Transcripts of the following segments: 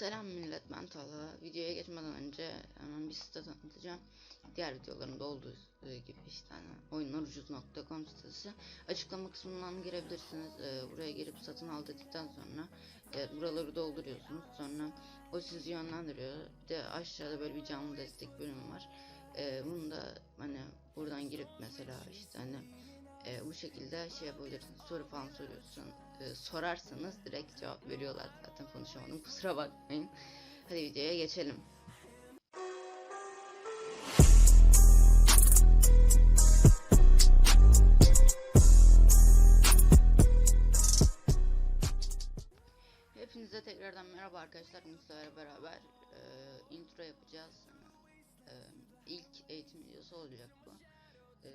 Selam millet ben Talha. Videoya geçmeden önce hemen bir site tanıtacağım. Diğer videolarımda olduğu gibi işte hani oyunlarucuz.com sitesi. Açıklama kısmından girebilirsiniz. Ee, buraya girip satın al dedikten sonra e, buraları dolduruyorsunuz. Sonra o sizi yönlendiriyor. Bir de aşağıda böyle bir canlı destek bölümü var. Ee, bunu da hani buradan girip mesela işte hani e, bu şekilde şey yapabilirsiniz. Soru falan soruyorsun. e, sorarsanız direkt cevap veriyorlar zaten konuşamadım. Kusura bakmayın. Hadi videoya geçelim. Hepinize tekrardan merhaba arkadaşlar. Mustafa beraber e, intro yapacağız. E, ilk eğitim videosu olacak bu. E,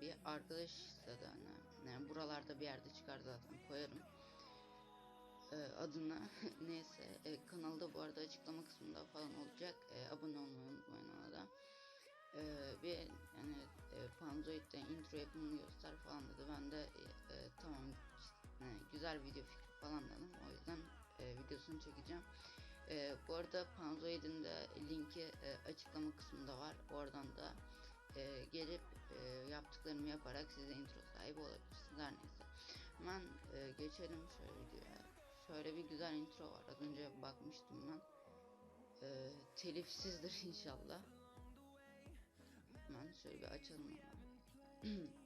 bir arkadaş istedi hani. Yani buralarda bir yerde çıkar zaten koyarım. E, adını neyse e, kanalda bu arada açıklama kısmında falan olacak. E, abone olmayı unutmayın ona da. E, bir yani e, Panzoid'de intro yapımını göster falan dedi. Ben de e, tamam yani güzel video fikri falan dedim. O yüzden e, videosunu çekeceğim. E, bu arada Panzoid'in de linki e, açıklama kısmında var. Oradan da e, gelip e, yaptıklarımı yaparak size intro sahibi olabilirsiniz. Her neyse. Hemen e, geçelim şöyle videoya. Şöyle bir güzel intro var. Az önce bakmıştım ben. E, telifsizdir inşallah. Hemen şöyle bir açalım.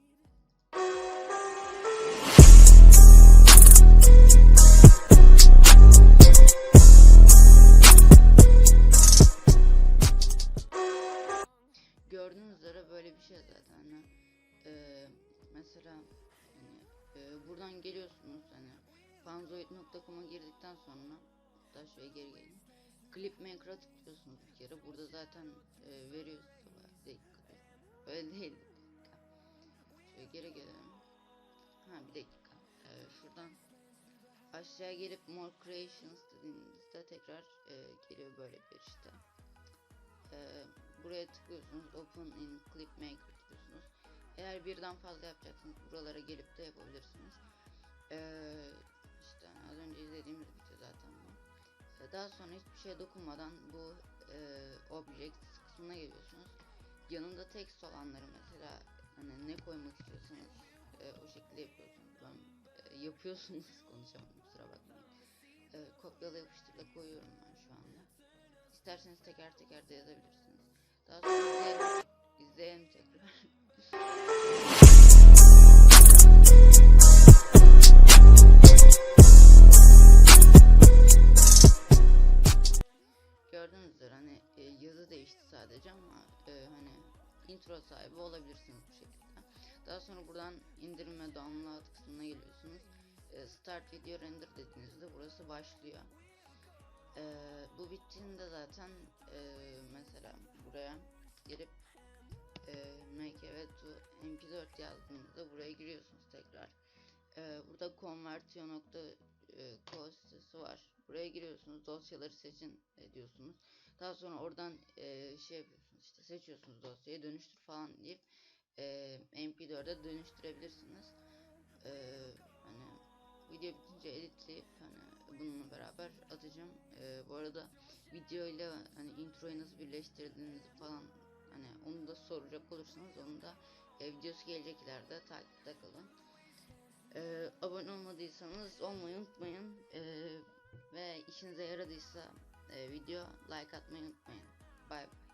hani, e, buradan geliyorsunuz hani fanzoid.com'a girdikten sonra hatta şöyle geri gelin. Clip Maker'a tıklıyorsunuz bir kere. Burada zaten e, veriyor dakika. Öyle değil. Şöyle geri gelelim. Ha bir dakika. E, şuradan aşağı gelip More Creations dediğinizde tekrar e, geliyor böyle bir işte. E, buraya tıklıyorsunuz. Open in Clip Maker diyorsunuz. Eğer birden fazla yapacaksınız buralara gelip de yapabilirsiniz. Ee, işte az önce izlediğimiz video zaten bu. Daha sonra hiçbir şeye dokunmadan bu e, Objects kısmına geliyorsunuz. Yanında text olanları mesela hani ne koymak istiyorsanız e, o şekilde yapıyorsunuz. Ben e, yapıyorsunuz konuşamadım kusura bakmayın. E, kopyala yapıştırla koyuyorum ben şu anda. İsterseniz teker teker de yazabilirsiniz. Daha sonra sadece ama e, hani intro sahibi olabilirsiniz bu şekilde. Daha sonra buradan indirme download kısmına geliyorsunuz. E, start video render dediğinizde burası başlıyor. E, bu bittiğinde zaten e, mesela buraya girip e, evet to mp4 yazdığınızda buraya giriyorsunuz tekrar. E, burada convertio.co sitesi var. Buraya giriyorsunuz dosyaları seçin e, diyorsunuz. Daha sonra oradan e, şey işte seçiyorsunuz dosyayı dönüştür falan deyip e, mp4'e dönüştürebilirsiniz. E, hani video bitince editleyip hani bununla beraber atacağım. E, bu arada video ile hani introyu nasıl birleştirdiğinizi falan hani onu da soracak olursanız onu da e, videosu gelecek ileride takipte kalın. E, abone olmadıysanız olmayı unutmayın. E, ve işinize yaradıysa video like at me. Bye.